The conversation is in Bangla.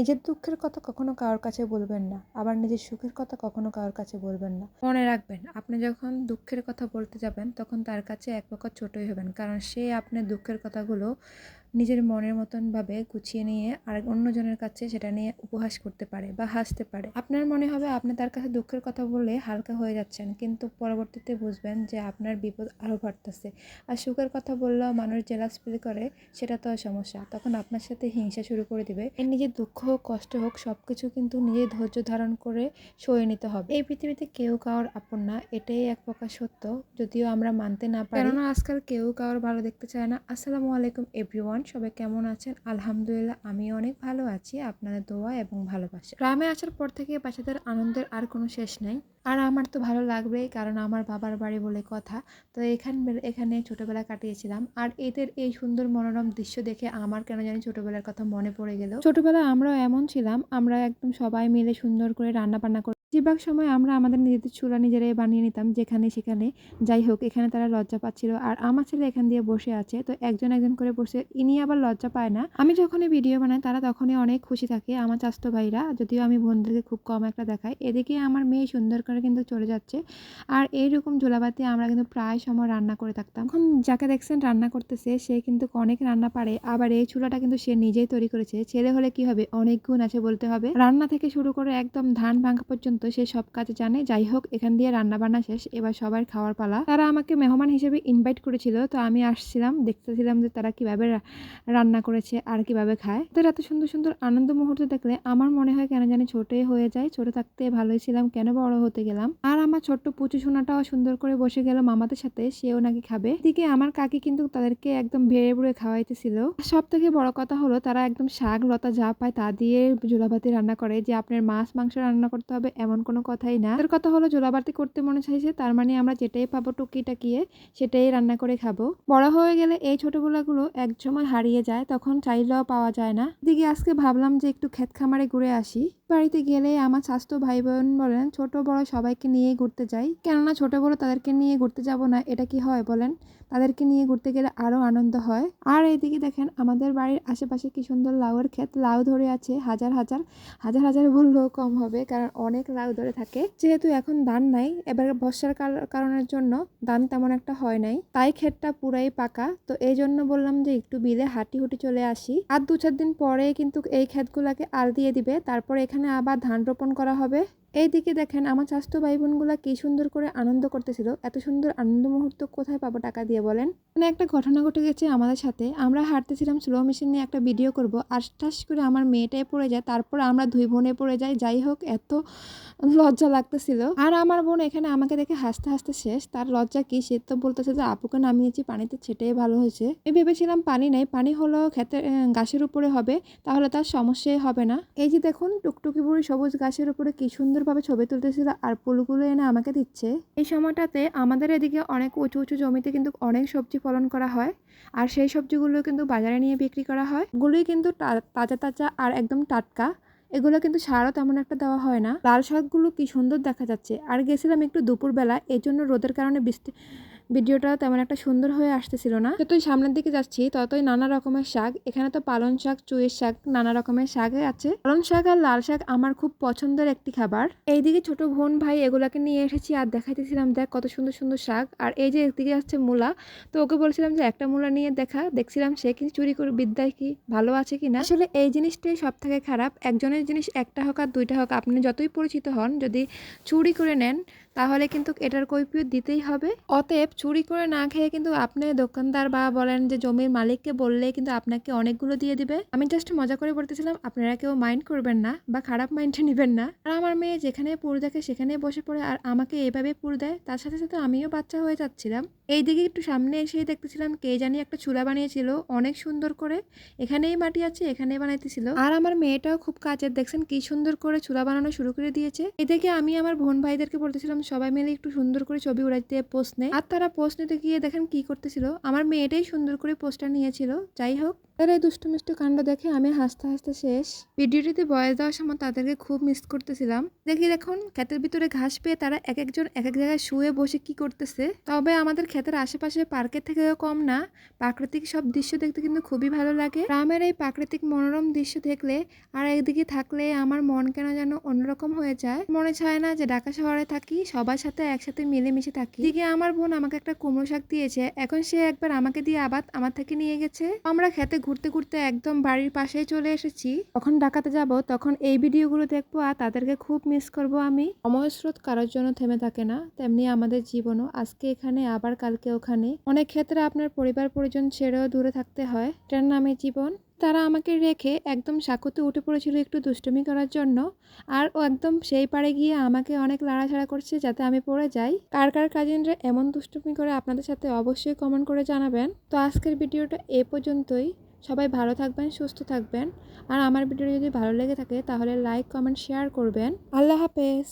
নিজের দুঃখের কথা কখনো কারোর কাছে বলবেন না, আবার নিজের সুখের কথা কখনো কারোর কাছে বলবেন না। মনে রাখবেন, আপনি যখন দুঃখের কথা বলতে যাবেন, তখন তার কাছে এক প্রকার ছোটই হবেন, কারণ সে আপনার দুঃখের কথাগুলো নিজের মনের মতনভাবে গুছিয়ে নিয়ে আর অন্যজনের কাছে সেটা নিয়ে উপহাস করতে পারে বা হাসতে পারে। আপনার মনে হবে আপনি তার কাছে দুঃখের কথা বলে হালকা হয়ে যাচ্ছেন, কিন্তু পরবর্তীতে বুঝবেন যে আপনার বিপদ আরও বাড়তেছে। আর সুখের কথা বললেও মানুষ জেলাস ফিল করে, সেটা তো সমস্যা। তখন আপনার সাথে হিংসা শুরু করে দিবে। এর নিজের দুঃখ হোক, কষ্ট হোক সব কিছু কিন্তু নিজের ধৈর্য ধারণ করে সয়ে নিতে হবে। এই পৃথিবীতে কেউ কারোর আপন না, এটাই এক প্রকার সত্য। যদিও আমরা মানতে না পারি। কেননা আজকাল কেউ কারোর ভালো দেখতে চায় না। আসসালামু আলাইকুম এভরিওয়ান সবাই কেমন আছেন? আলহামদুলিল্লাহ আমি অনেক ভালো আছি। আপনাদের দোয়া এবং ভালোবাসা। গ্রামে আসার পর থেকে বাচ্চাদের আনন্দের আর কোনো শেষ নাই। আর আমার তো ভালো লাগবেই, কারণ আমার বাবার বাড়ি বলে কথা। তো এখান এখানে ছোটবেলা কাটিয়েছিলাম। আর এদের এই সুন্দর মনোরম দৃশ্য দেখে আমার কেন জানি ছোটবেলার কথা মনে পড়ে গেল। ছোটবেলা আমরাও এমন ছিলাম, আমরা একদম সবাই মিলে সুন্দর করে রান্না বান্না করে বেশিরভাগ সময় আমরা আমাদের নিজেদের চুলা নিজেরাই বানিয়ে নিতাম যেখানে সেখানে। যাই হোক, এখানে তারা লজ্জা পাচ্ছিল। আর আমার ছেলে এখান দিয়ে বসে আছে, তো একজন একজন করে বসে, ইনি আবার লজ্জা পায় না। আমি যখনই ভিডিও বানাই, তারা তখনই অনেক খুশি থাকে, আমার চাস্তো ভাইরা। যদিও আমি বোনদেরকে খুব কম একটা দেখাই। এদিকে আমার মেয়ে সুন্দর করে কিন্তু চলে যাচ্ছে। আর এইরকম ঝোলাবাতি আমরা কিন্তু প্রায় সময় রান্না করে থাকতাম। এখন যাকে দেখছেন রান্না করতেছে, সে কিন্তু অনেক রান্না পারে। আবার এই চুলাটা কিন্তু সে নিজেই তৈরি করেছে। ছেলে হলে কি হবে? অনেক গুণ আছে বলতে হবে। রান্না থেকে শুরু করে একদম ধান ভাঙা পর্যন্ত সে সব কাজ জানে। যাই হোক, এখান দিয়ে রান্না বান্না শেষ। এবার সবার খাওয়ার পালা। তারা আমাকে মেহমান হিসেবে ইনভাইট করেছিল, তো আমি আসছিলাম, দেখতেছিলাম যে তারা কীভাবে রান্না করেছে আর কীভাবে খায়। তো এত সুন্দর সুন্দর আনন্দ মুহূর্ত দেখলে আমার মনে হয় কেন জানি ছোটই হয়ে যায়। ছোট থাকতে ভালোই ছিলাম, কেন বড় হতে গেলাম। আর আমার ছোট্ট পুচু সোনাটাও সুন্দর করে বসে গেল মামাদের সাথে, সেও নাকি খাবে। এদিকে আমার কাকি কিন্তু তাদেরকে একদম ভেড়ে ভুড়ে খাওয়াইতেছিল। সব থেকে বড় কথা হলো, তারা একদম শাক, লতা যা পায় তা দিয়ে জোলাভাতি রান্না করে যে আপনার মাছ, মাংস রান্না করতে হবে, এমন কোনো কথাই না। তার কথা হলো জোলাবাতি করতে মনে চাইছে, তার মানে আমরা যেটাই পাবো টুকি টাকিয়ে সেটাই রান্না করে খাব। বড় হয়ে গেলে এই ছোটবেলাগুলো এক সময় হারিয়ে যায়, তখন চাইলেও পাওয়া যায় না। দিকে আজকে ভাবলাম যে একটু ক্ষেত খামারে ঘুরে আসি। বাড়িতে গেলে আমার স্বাস্থ্য ভাই বোন বলেন, ছোট, বড় সবাইকে নিয়ে ঘুরতে যাই। কেননা ছোট, বড় তাদেরকে নিয়ে ঘুরতে যাব না, এটা কি হয় বলেন? তাদেরকে নিয়ে ঘুরতে গেলে আরও আনন্দ হয়। আর এইদিকে দেখেন, আমাদের বাড়ির আশেপাশে কি সুন্দর লাউয়ের ক্ষেত, লাউ ধরে আছে, হাজার হাজার হাজার হাজার বললেও কম হবে, কারণ অনেক লাউ ধরে থাকে। যেহেতু এখন ধান নাই, এবার বর্ষার কারণের জন্য ধান তেমন একটা হয় নাই। তাই ক্ষেতটা পুরাই পাকা, তো এই জন্য বললাম যে একটু বিলে হাঁটি হুটি চলে আসি। আর দু চার দিন পরে কিন্তু এই ক্ষেতগুলোকে আল দিয়ে দিবে, তারপর এখানে আবার ধান রোপণ করা হবে? এইদিকে দেখেন, আমার স্বাস্থ্য ভাই বোনগুলো কি সুন্দর করে আনন্দ করতেছিল। এত সুন্দর আনন্দ মুহূর্ত কোথায় পাবো টাকা দিয়ে বলেন? মানে একটা ঘটনা ঘটে গেছে আমাদের সাথে। আমরা হাঁটতেছিলাম স্লো মেশিন নিয়ে একটা ভিডিও করব। আর ঠাস করে আমার মেয়েটাই পড়ে যায়, তারপর আমরা দুই বোনে পড়ে যাই। যাই হোক, এত লজ্জা লাগতেছিল। আর আমার বোন এখানে আমাকে দেখে হাসতে হাসতে শেষ। তার লজ্জা কি? সে তো বলতেছে যে, আপুকে নামিয়েছি, পানিতে ছেটেই ভালো হয়েছে। আমি ভেবেছিলাম পানি নেই। পানি হলো খেতে গাছের উপরে হবে। তাহলে তার সমস্যাই হবে না। এই যে দেখুন, টুকটুকি বুড়ি সবুজ গাছের উপরে কি সুন্দরভাবে ছবি তুলতেছিল আর ফুলগুলো এনে আমাকে দিচ্ছে। এই সময়টাতে আমাদের এদিকে অনেক উঁচু উঁচু জমিতে কিন্তু অনেক সবজি ফলন করা হয় আর সেই সবজিগুলো কিন্তু বাজারে নিয়ে বিক্রি করা হয়। গুলোই কিন্তু তাজা তাজা আর একদম টাটকা। এগুলো কিন্তু সারও তেমন একটা দেওয়া হয় না। লাল শাকগুলো কি সুন্দর দেখা যাচ্ছে। আর গেছিলাম একটু দুপুরবেলা এই জন্য রোদের কারণে বৃষ্টি ভিডিওটা তেমন একটা সুন্দর হয়ে আসতেছিল না। যতই সামনের দিকে যাচ্ছি, ততই নানা রকমের শাক, এখানে তো পালন শাক চুয়ের শাক, নানা রকমের শাক আছে। পালন শাক আর লাল শাক আমার খুব পছন্দের একটি খাবার। এইদিকে ছোট বোন ভাই এগুলাকে নিয়ে এসেছি আর দেখাইতেছিলাম, দেখ কত সুন্দর সুন্দর শাক। আর এই যে এদিকে আসছে মূলা, তো ওকে বলছিলাম যে একটা মূলা নিয়ে দেখা, দেখছিলাম সে কি চুরি করে, বিদ্যায় কি ভালো আছে কি না আসলে এই জিনিসটাই সব থেকে খারাপ, একজনের জিনিস একটা হোক আর দুইটা হোক, আপনি যতই পরিচিত হন, যদি চুরি করে নেন, তাহলে কিন্তু এটার কৈফিয়ত দিতেই হবে। অতএব চুরি করে না খেয়ে কিন্তু আপনি দোকানদার বা বলেন যে জমির মালিককে বললে কিন্তু আপনাকে অনেকগুলো দিয়ে দিবে। আমি জাস্ট মজা করে বলতেছিলাম, আপনারা কেউ মাইন্ড করবেন না বা খারাপ মাইন্ডে নেবেন না। আর আমার মেয়ে যেখানে পুর দেখে সেখানে বসে পড়ে, আর আমাকে এভাবে পুর দেয়, তার সাথে সাথে আমিও বাচ্চা হয়ে যাচ্ছিলাম। এইদিকে একটু সামনে এসেই দেখতেছিলাম কে জানি একটা চুলা বানিয়েছিল, অনেক সুন্দর করে। এখানেই মাটি আছে, এখানেই বানাইতেছিল। আর আমার মেয়েটাও খুব কাজের, দেখছেন কি সুন্দর করে চুলা বানানো শুরু করে দিয়েছে। এদিকে আমি আমার বোন ভাইদেরকে বলতেছিলাম, সবাই মিলে একটু সুন্দর করে ছবি উড়াইতে পোস্ট নেয় আর তারা পোস্ট নিতে গিয়ে দেখেন কি করতেছিল। আমার মেয়েটাই সুন্দর করে পোস্টটা নিয়েছিল, যাই হোক। তার এই দুষ্টু মিষ্টু কাণ্ড দেখে আমি হাসতে হাসতে শেষ। ভিডিওটিতে বয়স দেওয়ার সময় তাদেরকে খুব মিস করতেছিলাম। দেখি দেখুন, ক্ষেতের ভিতরে ঘাস পেয়ে তারা এক একজন এক এক জায়গায় শুয়ে বসে কি করতেছে। তবে আমাদের ক্ষেতের আশেপাশে পার্কের থেকেও কম না, প্রাকৃতিক সব দৃশ্য দেখতে কিন্তু খুবই ভালো লাগে। গ্রামের এই প্রাকৃতিক মনোরম দৃশ্য দেখলে আর একদিকে থাকলে আমার মন কেন যেন অন্যরকম হয়ে যায়। মনে চায় না যে ঢাকা শহরে থাকি, সবার সাথে একসাথে মিলেমিশে থাকি। দিকে আমার বোন আমাকে একটা কুমড়ো শাক দিয়েছে, এখন সে একবার আমাকে দিয়ে আবার আমার থেকে নিয়ে গেছে। আমরা খেতে ঘুরতে ঘুরতে একদম বাড়ির পাশেই চলে এসেছি। তখন ঢাকাতে যাব, তখন এই ভিডিওগুলো দেখব আর তাদেরকে খুব মিস করব আমি। সময় স্রোত কারোর জন্য থেমে থাকে না, তেমনি আমাদের জীবনও। আজকে এখানে আবার কালকে ওখানে। অনেক ক্ষেত্রে আপনার পরিবার পরিজন ছেড়েও দূরে থাকতে হয়। এটার নামে জীবন। তারা আমাকে রেখে একদম সাকুতে উঠে পড়েছিল একটু দুষ্টুমি করার জন্য। আর ও একদম সেই পারে গিয়ে আমাকে অনেক লাড়াছাড়া করছে যাতে আমি পড়ে যাই। কার কার কাজিনরা এমন দুষ্টুমি করে আপনাদের সাথে অবশ্যই কমেন্ট করে জানাবেন। তো আজকের ভিডিওটা এ পর্যন্তই। সবাই ভালো থাকবেন, সুস্থ থাকবেন। আর আমার ভিডিও যদি ভালো লেগে থাকে তাহলে লাইক কমেন্ট শেয়ার করবেন। আল্লাহ হাফেজ।